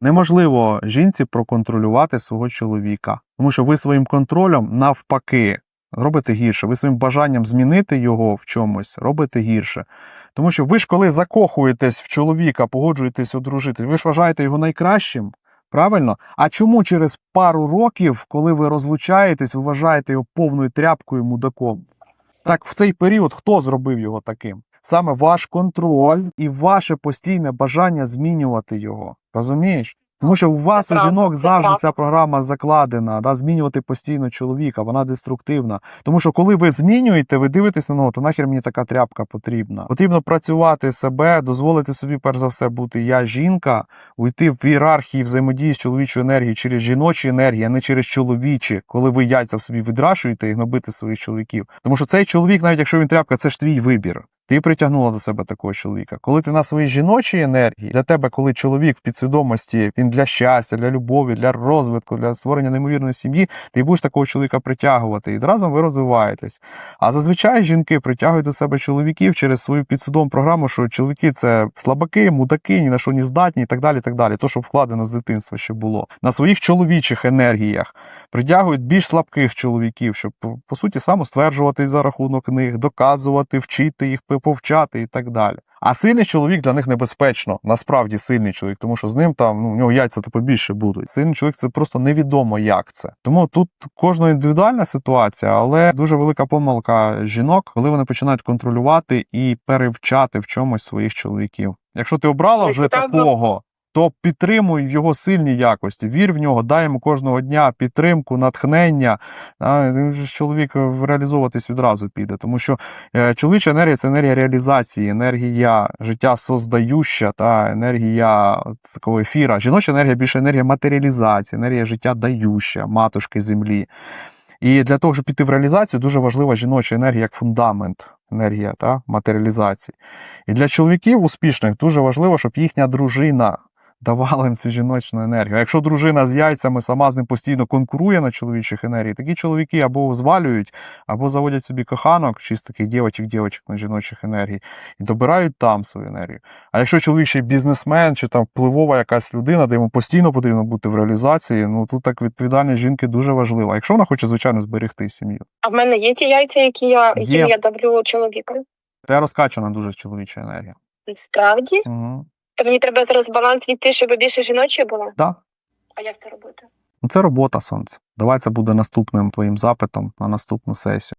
Неможливо жінці проконтролювати свого чоловіка, тому що ви своїм контролем навпаки робите гірше. Ви своїм бажанням змінити його в чомусь робите гірше. Тому що ви ж коли закохуєтесь в чоловіка, погоджуєтесь одружити, ви ж вважаєте його найкращим. Правильно? А чому через пару років, коли ви розлучаєтесь, ви вважаєте його повною тряпкою мудаком? Так в цей період хто зробив його таким? Саме ваш контроль і ваше постійне бажання змінювати його. Розумієш? Тому що у вас у жінок завжди ця програма закладена, да, змінювати постійно чоловіка, вона деструктивна. Тому що коли ви змінюєте, ви дивитесь на нього, то нахер мені така тряпка потрібна. Потрібно працювати себе, дозволити собі, перш за все, бути я жінка, уйти в ієрархії взаємодії з чоловічою енергією через жіночі енергії, а не через чоловічі, коли ви яйця в собі відрашуєте і гнобите своїх чоловіків. Тому що цей чоловік, навіть якщо він тряпка, це ж твій вибір. Ти притягнула до себе такого чоловіка. Коли ти на своїй жіночій енергії, для тебе, коли чоловік в підсвідомості, він для щастя, для любові, для розвитку, для створення неймовірної сім'ї, ти будеш такого чоловіка притягувати, і разом ви розвиваєтесь. А зазвичай жінки притягують до себе чоловіків через свою підсвідому програму, що чоловіки це слабаки, мудаки, ні на що не здатні, і так далі. так далі. То, що вкладено з дитинства ще було. На своїх чоловічих енергіях притягують більш слабких чоловіків, щоб по- суті самостверджуватись за рахунок них, доказувати, вчити їх, повчати і так далі. А сильний чоловік для них небезпечно, насправді сильний чоловік, тому що з ним там ну, у нього яйця то побільше будуть. Сильний чоловік це просто невідомо, як це. Тому тут кожна індивідуальна ситуація, але дуже велика помилка жінок, коли вони починають контролювати і перевчати в чомусь своїх чоловіків. Якщо ти обрала вже такого, то підтримуй його сильні якості, вір в нього, дай йому кожного дня підтримку, натхнення. Чоловік е, реалізовуватись відразу піде, тому що е, чоловіча енергія це енергія реалізації, енергія життя создающа, та енергія такого ефіра. Жіноча енергія більше енергія матеріалізації, енергія життя дающа, матушки землі. І для того, щоб піти в реалізацію, дуже важлива жіноча енергія як фундамент, енергія та матеріалізації. І для чоловіків успішних дуже важливо, щоб їхня дружина давала їм цю жіночну енергію. А якщо дружина з яйцями сама з ним постійно конкурує на чоловічих енергій, такі чоловіки або звалюють, або заводять собі коханок, чи з таких дівочок, дівочок на жіночих енергій, і добирають там свою енергію. А якщо чоловік ще й бізнесмен чи там впливова якась людина, де йому постійно потрібно бути в реалізації, ну тут так відповідальність жінки дуже важлива. Якщо вона хоче, звичайно, зберегти сім'ю. А в мене є ті яйця, які я, якими я давлю чоловіка. Це розкачана дуже чоловіча енергія. Справді? Угу. То мені треба зараз баланс війти, щоб більше жіночої було? Да. А як це робити? Ну, це робота сонце. Давай це буде наступним твоїм запитом на наступну сесію.